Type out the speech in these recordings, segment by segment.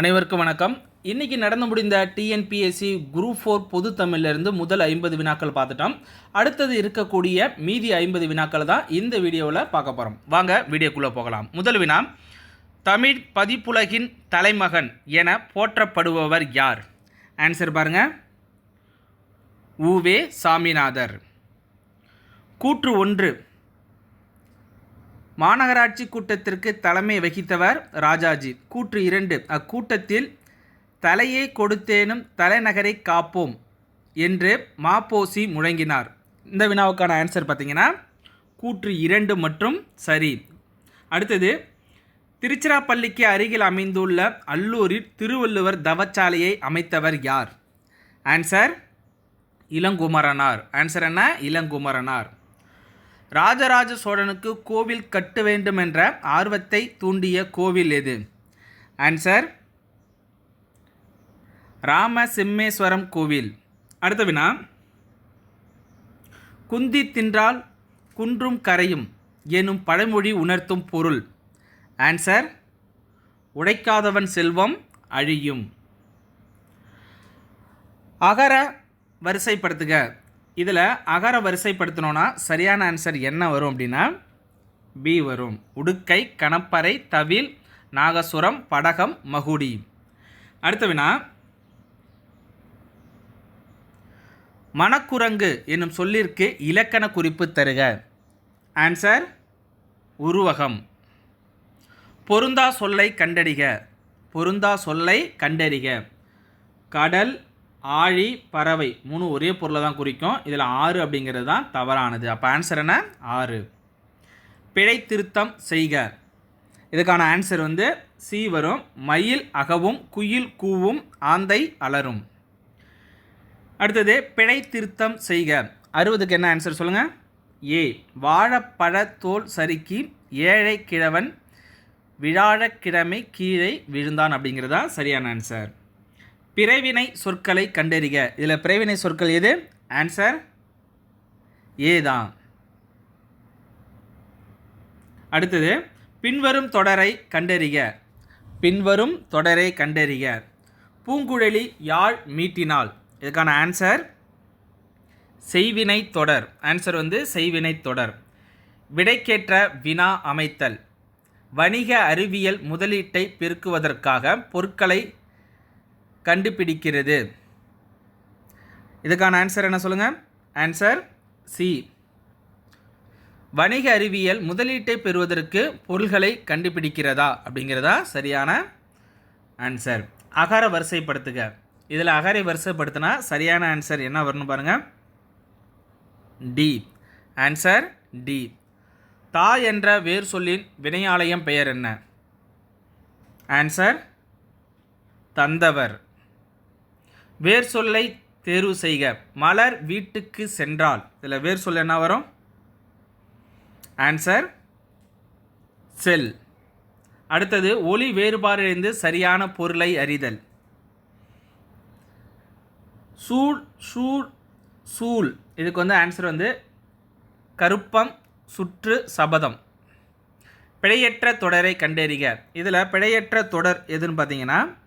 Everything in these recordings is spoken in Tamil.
அனைவருக்கும் வணக்கம். இன்னைக்கு நடந்து முடிந்த டிஎன்பிஎஸ்சி குரூப் ஃபோர் பொது தமிழ்லேருந்து முதல் ஐம்பது வினாக்கள் பார்த்துட்டோம். அடுத்தது இருக்கக்கூடிய மீதி ஐம்பது வினாக்கள் தான் இந்த வீடியோவில் பார்க்க போகிறோம் வாங்க வீடியோக்குள்ளே போகலாம். முதல் வினா தமிழ் பதிப்புலகின் தலைமகன் என போற்றப்படுபவர் யார்? ஆன்சர் பாருங்கள் உவே சாமிநாதர். கூற்று ஒன்று மாநகராட்சி கூட்டத்திற்கு தலைமை வகித்தவர் ராஜாஜி. கூற்று இரண்டு அக்கூட்டத்தில் தலையை கொடுத்தேனும் தலைநகரை காப்போம் என்று மாப்போசி முழங்கினார். இந்த வினாவுக்கான ஆன்சர் பார்த்தீங்கன்னா கூற்று இரண்டு மற்றும் சரி. அடுத்தது திருச்சிராப்பள்ளிக்கு அருகில் அமைந்துள்ள அல்லூரில் திருவள்ளுவர் தவச்சாலையை அமைத்தவர் யார்? ஆன்சர் இளங்குமரனார். ஆன்சர் என்ன? இளங்குமரனார். ராஜராஜ சோழனுக்கு கோவில் கட்ட வேண்டும் என்ற ஆர்வத்தை தூண்டிய கோவில் எது? ஆன்சர் ராம சிம்மேஸ்வரம் கோவில். அடுத்த வினா குந்தி தின்றால் குன்றும் கரையும் எனும் பழமொழி உணர்த்தும் பொருள். ஆன்சர் உடைக்காதவன் செல்வம் அழியும். அகர வரிசைப்படுத்துக. இதில் அகர வரிசைப்படுத்தினோன்னா சரியான ஆன்சர் என்ன வரும் அப்படின்னா பி வரும். உடுக்கை கணப்பறை தவில் நாகசுரம் படகம் மகுடி. அடுத்த வினா மணக்குரங்கு என்னும் சொல்லிற்கு இலக்கண குறிப்பு தருக. ஆன்சர் உருவகம். பொருந்தா சொல்லை கண்டறிக. பொருந்தா சொல்லை கண்டறிக. கடல் ஆழி பறவை மூணு ஒரே பொருளை தான் குறிக்கும். இதில் ஆறு அப்படிங்கிறது தான் தவறானது. அப்போ ஆன்சர் என்ன? ஆறு. பிழை திருத்தம் செய்க. இதுக்கான ஆன்சர் வந்து சி வரும். மயில் அகவும் குயில் கூவும் ஆந்தை அலரும். அடுத்தது பிழை திருத்தம் செய்க. அறுபதுக்கு என்ன ஆன்சர் சொல்லுங்கள் ஏ. வாழைப்பழ தோல் சறுக்கி ஏழை கிழவன் விழாழக்கிழமை கீழே விழுந்தான் அப்படிங்கிறது தான் சரியான ஆன்சர் பிறவினை சொற்களை கண்டறிக. இதில் பிறவினை சொற்கள் எது? ஆன்சர் ஏ தான் அடுத்தது பின்வரும் தொடரை கண்டறிக. பின்வரும் தொடரை கண்டறிக. பூங்குழலி யாழ் மீட்டினாள் இதுக்கான ஆன்சர் செய்வினை தொடர். ஆன்சர் வந்து செய்வினை தொடர். விடைக்கேற்ற வினா அமைத்தல். வணிக அறிவியல் முதலீட்டை பெருக்குவதற்காக பொருட்களை கண்டுபிடிக்கிறது. இதுக்கான ஆன்சர் என்ன சொல்லுங்கள் ஆன்சர் சி வணிக அறிவியல் முதலீட்டை பெறுவதற்கு பொருள்களை கண்டுபிடிக்கிறதா அப்படிங்கிறதா சரியான ஆன்சர் அகார வரிசைப்படுத்துக. இதில் அகாரை வரிசைப்படுத்தினா சரியான ஆன்சர் என்ன வரணும் பாருங்கள் டி ஆன்சர் டி தா என்ற வேர் சொல்லின் வினையாலயம் பெயர் என்ன? ஆன்சர் தந்தவர். வேர் சொல்லை தேர்வு செய்க. மலர் வீட்டுக்கு சென்றால். இதில் வேர் சொல் என்ன வரும்? ஆன்சர் செல். அடுத்தது ஒளி வேறுபாடிலிருந்து சரியான பொருளை அறிதல். சூழ் சூழ் சூழ். இதுக்கு வந்து ஆன்சர் வந்து கருப்பம் சுற்று சபதம். பிழையற்ற தொடரை கண்டறிக. இதில் பிழையற்ற தொடர் எதுன்னு பார்த்தீங்கன்னா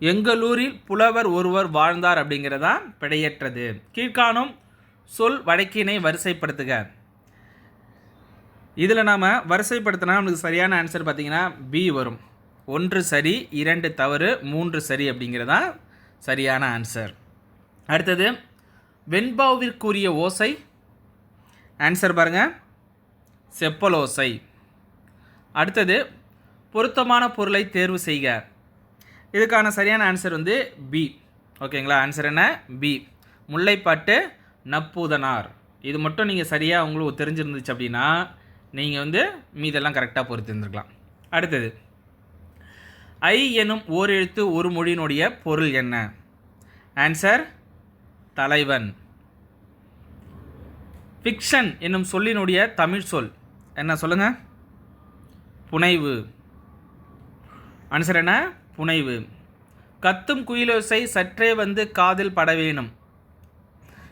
எங்களூரில் புலவர் ஒருவர் வாழ்ந்தார் அப்படிங்கிறதா பிழையற்றது. கீழ்காணும் சொல் வழக்கினை வரிசைப்படுத்துக. இதில் நாம் வரிசைப்படுத்தினா நமக்கு சரியான ஆன்சர் பார்த்திங்கன்னா பி வரும். ஒன்று சரி இரண்டு தவறு மூன்று சரி அப்படிங்கிறதா சரியான ஆன்சர் அடுத்தது வெண்பாவிற்குரிய ஓசை. ஆன்சர் பாருங்கள் செப்பலோசை. அடுத்தது பொருத்தமான பொருளை தேர்வு செய்க. இதுக்கான சரியான ஆன்சர் வந்து பி ஓகேங்களா ஆன்சர் என்ன? பி முல்லைப்பாட்டு நப்பூதனார். இது மட்டும் நீங்கள் சரியாக உங்களுக்கு தெரிஞ்சிருந்துச்சு அப்படின்னா நீங்கள் வந்து மீதெல்லாம் கரெக்டாக பொறுத்திருந்துருக்கலாம் அடுத்தது ஐ எனும் ஓர் எழுத்து ஒரு மொழியினுடைய பொருள் என்ன? ஆன்சர் தலைவன். ஃபிக்ஷன் என்னும் சொல்லினுடைய தமிழ் சொல். என்ன சொல்லுங்கள் புனைவு. ஆன்சர் என்ன? புனைவு. கத்தும் குயிலோசை சற்றே வந்து காதில் பட வேணும்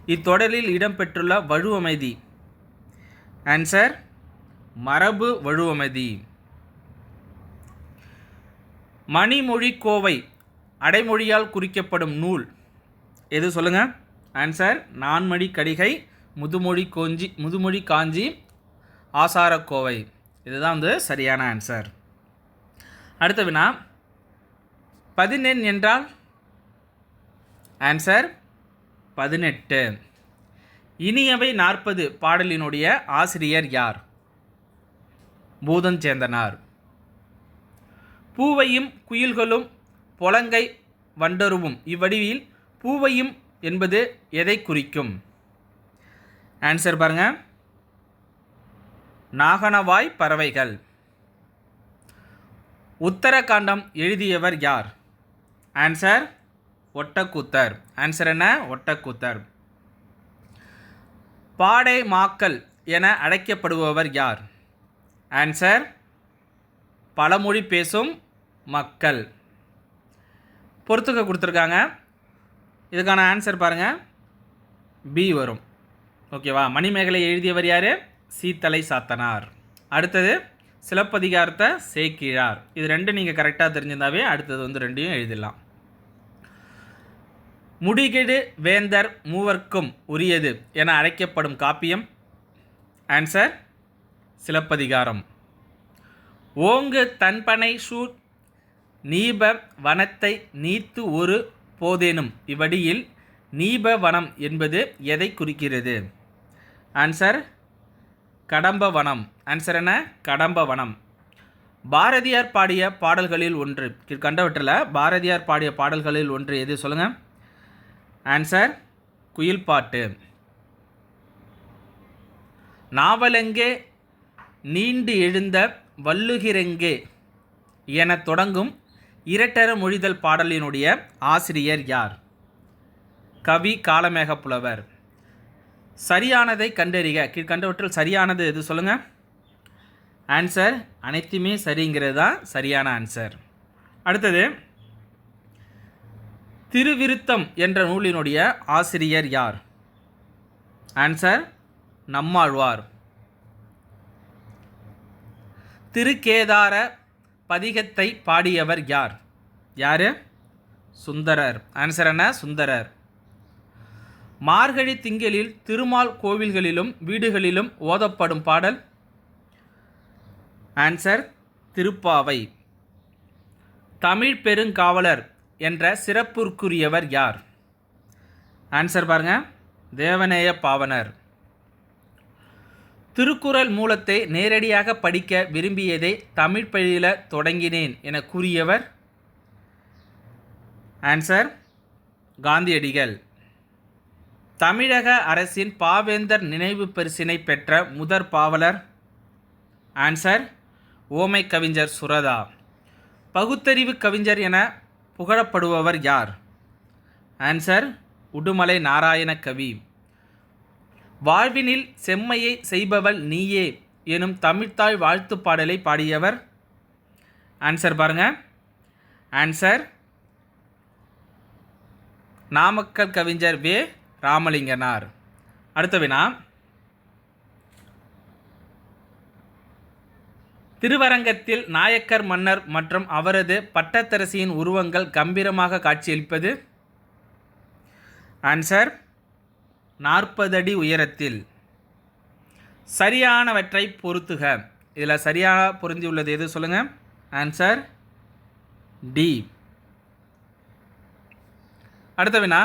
இத்தொடரில் இடம்பெற்றுள்ள வழுவமைதி. ஆன்சர் மரபு வழுவமைதி. மணிமொழி கோவை அடைமொழியால் குறிக்கப்படும் நூல். எது சொல்லுங்கள் ஆன்சர் நான்மணி கடிகை முதுமொழி கோஞ்சி முதுமொழி காஞ்சி ஆசாரக்கோவை இதுதான் வந்து சரியான ஆன்சர் அடுத்த வினா பதினெண் என்றால்? ஆன்சர் பதினெட்டு. இனியவை நாற்பது பாடலினுடைய ஆசிரியர் யார்? பூதஞ்சேந்தனார். பூவையும் குயில்களும் பொலங்கை வண்டருவும் இவ்வடிவில் பூவையும் என்பது எதை குறிக்கும்? ஆன்சர் பாருங்க. நாகனவாய் பறவைகள். உத்தரகாண்டம் எழுதியவர் யார்? ஆன்சர் ஒட்டக்கூத்தர். ஆன்சர் என்ன? ஒட்டக்கூத்தர். பாடை மாக்கல் என அழைக்கப்படுபவர் யார்? ஆன்சர் பழமொழி பேசும் மக்கள். பொறுத்துக்க கொடுத்துருக்காங்க. இதுக்கான ஆன்சர் பாருங்கள் பி வரும். ஓகேவா மணிமேகலை எழுதியவர் யார்? சீத்தலை சாத்தனார். அடுத்தது சிலப்பதிகாரத்தை சேக்கிழார். இது ரெண்டும் நீங்கள் கரெக்டாக தெரிஞ்சிருந்தாவே அடுத்தது வந்து ரெண்டையும் எழுதிடலாம். முடிகெடு வேந்தர் மூவர்க்கும் உரியது என அழைக்கப்படும் காப்பியம். ஆன்சர் சிலப்பதிகாரம். ஓங்கு தன்பனை சூட் நீப வனத்தை நீத்து ஒரு போதேனும். இவ்வடியில் நீப வனம் என்பது எதை குறிக்கிறது? ஆன்சர் கடம்ப வனம். ஆன்சர் என்ன? கடம்ப வனம். பாரதியார் பாடிய பாடல்களில் ஒன்று. கண்டவற்றில் பாரதியார் பாடிய பாடல்களில் ஒன்று எது? சொல்லுங்கள் ஆன்சர் குயில் பாட்டு. நாவலெங்கே நீண்டு எழுந்த வள்ளுகிறெங்கே என தொடங்கும் இரட்டர மொழிதல் பாடலினுடைய ஆசிரியர் யார்? கவி காலமேக புலவர் சரியானதை கண்டறிக. கீழ்கண்டவற்றில் சரியானது எது சொல்லுங்கள் ஆன்சர் அனைத்துமே சரிங்கிறது? தான் சரியான ஆன்சர் அடுத்தது திருவிருத்தம் என்ற நூலினுடைய ஆசிரியர் யார்? ஆன்சர் நம்மாழ்வார். திருக்கேதார பதிகத்தை பாடியவர் யார்? யார்? சுந்தரர். ஆன்சர் என்ன? சுந்தரர். மார்கழி திங்களில் திருமால் கோவில்களிலும் வீடுகளிலும் ஓதப்படும் பாடல்? ஆன்சர் திருப்பாவை. தமிழ் பெருங்காவலர் என்ற சிறப்புக்குரியவர் யார்? ஆன்சர் பாருங்க. தேவநேய பாவனர். திருக்குறள் மூலத்தை நேரடியாக படிக்க விரும்பியதை தமிழ் பள்ளியில் தொடங்கினேன் என கூறியவர் ஆன்சர் காந்தியடிகள். தமிழக அரசின் பாவேந்தர் நினைவு பரிசினை பெற்ற முதற் பாவலர் ஆன்சர் ஓமை கவிஞர் சுரதா. பகுத்தறிவு கவிஞர் என புகழப்படுபவர் யார்? ஆன்சர் உடுமலை நாராயண கவி. வாழ்வினில் செம்மையை செய்பவள் நீயே எனும் தமிழ்த்தாய் வாழ்த்து பாடலை பாடியவர். ஆன்சர் பாருங்க. ஆன்சர் நாமக்கல் கவிஞர் வே. ராமலிங்கனார். அடுத்த வினா. திருவரங்கத்தில் நாயக்கர் மன்னர் மற்றும் அவரது பட்டத்தரசியின் உருவங்கள் கம்பீரமாக காட்சியளிப்பது. ஆன்சர் நாற்பது அடி உயரத்தில். சரியானவற்றை பொருத்துக. இதில் சரியாக பொருந்தியுள்ளது எது சொல்லுங்கள் ஆன்சர் டி அடுத்த வினா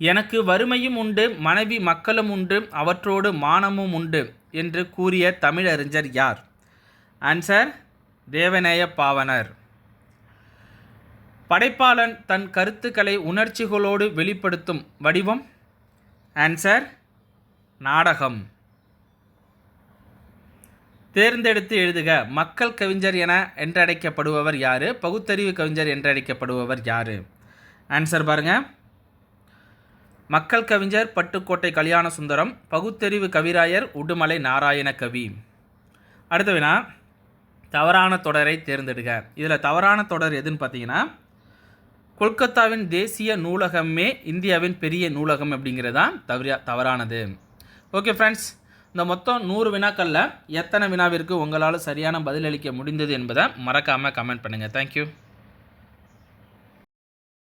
எனக்கு வறுமையும் உண்டு மனைவி மக்களும் உண்டு அவற்றோடு மானமும் உண்டு என்று கூறிய தமிழறிஞர் யார்? ஆன்சர் தேவநேய பாவனர். படைப்பாளன் தன் கருத்துக்களை உணர்ச்சிகளோடு வெளிப்படுத்தும் வடிவம். ஆன்சர் நாடகம். தேர்ந்தெடுத்து எழுதுக மக்கள் கவிஞர் என என்றழைக்கப்படுபவர் யார்? பகுத்தறிவு கவிஞர் என்றழைக்கப்படுபவர் யார்? ஆன்சர் பாருங்க. மக்கள் கவிஞர் பட்டுக்கோட்டை கல்யாண சுந்தரம் பகுத்தறிவு கவிராயர் உடுமலை நாராயண கவி. அடுத்த வினா. தவறான தொடரை தேர்ந்தெடுக. இதில் தவறான தொடர் எதுன்னு பார்த்தீங்கன்னா கொல்கத்தாவின் தேசிய நூலகமே இந்தியாவின் பெரிய நூலகம் அப்படிங்கிறது தான் தவறியா தவறானது. ஓகே ஃப்ரெண்ட்ஸ் இந்த மொத்தம் நூறு வினாக்களில் எத்தனை வினாவிற்கு உங்களால் சரியான பதிலளிக்க முடிந்தது என்பதை மறக்காமல் கமெண்ட் பண்ணுங்கள் தேங்க்யூ